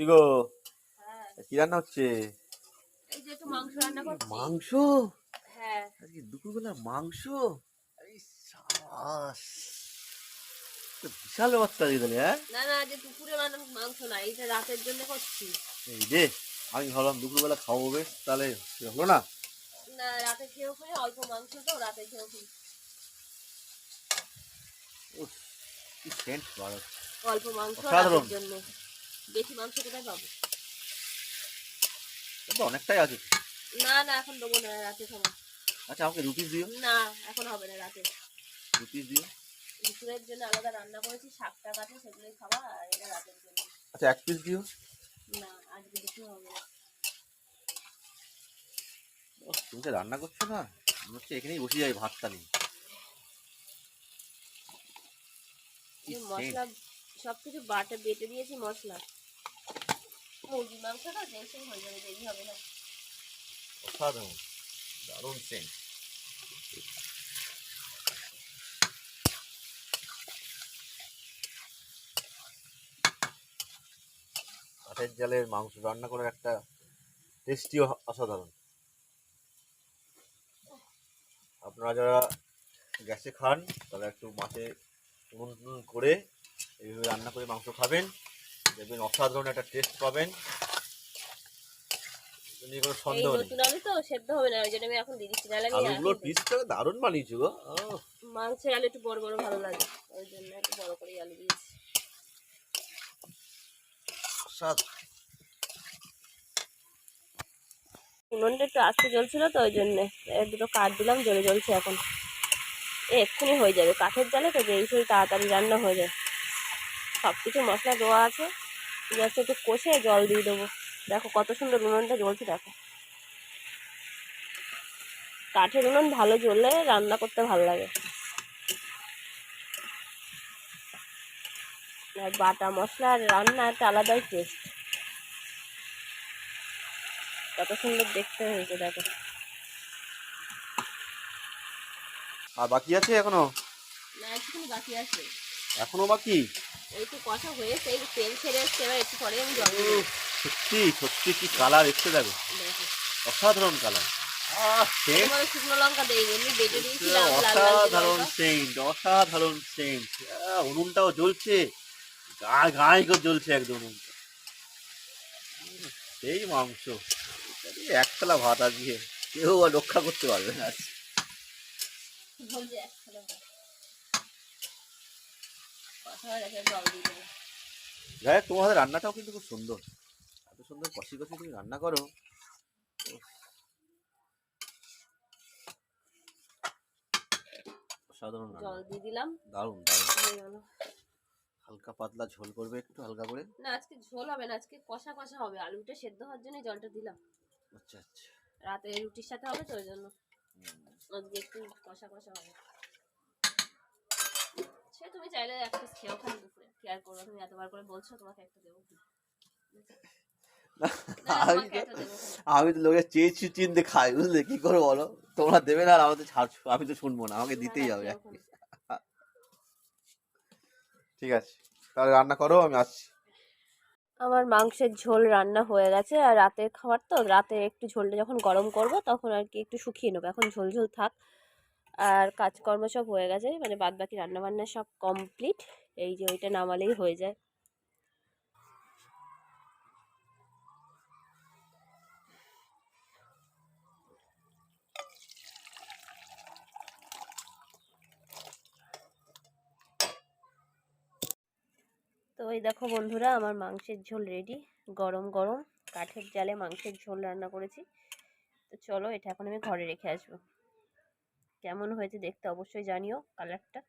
কি গো হ্যাঁ। কি রান্না হচ্ছে? এই যে একটু মাংস রান্না করছি। মাংস? হ্যাঁ। আজকে দুপুরবেলা মাংস? বিশাল ব্যাপার তো আজকে তাহলে হ্যাঁ? না না যে দুপুরে মাংস না এইটা রাতের জন্য করছি। এই যে আমি ভাবলাম দুপুরবেলা খাব বেশ তাহলে হলো না? না রাতে খেয়েও ফেলে অল্প মাংস তো রাতে খেয়েও ফেলি উফ, কি সেন্ট অল্প মাংস। রাতের জন্য। বেশি মাংস কোথায় পাবো? তো অনেকটাই আছে। না না এখন দেবো না রাতে খাব। আচ্ছা আমাকে রুটি দিও। না এখন হবে না রাতে। রুটি দিও। দুপুরের জন্য আলাদা রান্না করেছি শাকটা কাটে সেগুলোই খাওয়া আর এটা রাতের জন্য। আচ্ছা এক পিস দিও। না আজকে হবে না। তুমি তো রান্না করছ না? মনে হচ্ছে এখানেই বসে যাই ভাতটা নিয়ে। মশলা সব কিছু বাটে বেটে দিয়েছি মশলা। মুরগি মাংস তো টেনশন হয়ে যাবে, দেরি হবে না। অসাধারণ। দারুণ সেন্ট কাঠের জালের মাংস রান্না করার একটা টেস্টি অসাধারণ। আপনারা যারা গ্যাসে খান, তারা একটু মাছে নুন করে এইভাবে রান্না করে মাংস খাবেন। দেখবেন অসাধারণ একটা টেস্ট পাবেন। কোনো সন্দেহ নেই। নতুন আলু তো সেদ্ধ হবে না ওই জন্য আমি এখন দিয়ে দিচ্ছি নাহলে আমি আলুগুলোর পিসটা দারুণ বানিয়েছো গো। মাংসের আলু একটু বড় বড় ভালো লাগে ওই জন্য একটু বড় করে আলু দিয়েছি। স্বাদ উনুনটা একটু আস্তে জ্বলছিল তো ওই জন্যে দুটো কাঠ দিলাম জ্বলে জ্বলছে এখন। এক্ষুনি হয়ে যাবে কাঠের জালে তো যে সেই তাড়াতাড়ি রান্না হয়ে যায়। সব কিছু মশলা দেওয়া আছে। জাস্ট একটু কষে জল দিয়ে দেবো। দেখো কত সুন্দর উনুনটা জ্বলছে দেখো। কাঠের উনুন ভালো জ্বললে রান্না করতে ভালো লাগে। আর বাটা মশলা আর রান্না একটা আলাদাই টেস্ট কত সুন্দর দেখতে হয়েছে দেখো। আর বাকি আছে এখনও? না একটুখানি বাকি আছে। এখনও বাকি? কষা তেল ছেড়ে এসছে এবার একটু পরে আমি জল সত্যি সত্যি কি কালার এসছে দেখো। অসাধারণ কালার অসাধারণ সেন্ট অসাধারণ সেন্ট উনুনটাও জ্বলছে। গায়ে গায়ে করে জ্বলছে একদম সেই মাংস। একতলা ভাত আজকে। কেউ রক্ষা করতে পারবে না। বলছে একসাথে ভাত। কষা হয়ে গেছে জল দিয়ে দেবো যাই হোক তোমাদের রান্নাটাও কিন্তু খুব সুন্দর। এত সুন্দর কষি কষি তুমি রান্না করো। উফ। অসাধারণ জল দিয়ে দিলাম। দারুণ দারুণ। হয়ে গেল। হালকা পাতলা ঝোল করবে একটু হালকা করে? না আজকে ঝোল হবে না আজকে কষা কষা হবে। আলুটা সেদ্ধ হওয়ার জন্য জলটা দিলাম। আচ্ছা আচ্ছা। রাতে রুটির সাথে হবে তো ওই জন্য। আজকে একটু কষা কষা হবে। সে তুমি চাইলে এক পিস খেয়েও খান দুপুরে। কেয়ার করো তুমি এতবার করে বলছো তোমাকে একটা দেবো। আমি তো লোকের চেয়েছি চিনতে খাই বুঝলে? কি করে বলো? তোমরা দেবে না আর আমাদের ছাড় আমি তো শুনব না আমাকে দিতেই হবে এক। ঠিক আছে তাহলে রান্না করো আমি আসছি। আমার মাংসের ঝোল রান্না হয়ে গেছে আর রাতের খাবার তো রাতে একটু ঝোলটা যখন গরম করব তখন আর কি একটু শুকিয়ে নেব। এখন ঝোল ঝোল থাক। আর কাজকর্ম সব হয়ে গেছে মানে বাদ বাকি রান্নাবান্না সব কমপ্লিট এই যে ওইটা নামালেই হয়ে যায়। তো এই দেখো বন্ধুরা, আমার মাংসের ঝোল রেডি গরম গরম, কাঠের জালে মাংসের ঝোল রান্না করেছি। তো চলো এটা এখন আমি ঘরে রেখে আসব। কেমন হয়েছে দেখতে অবশ্যই জানিও কালারটা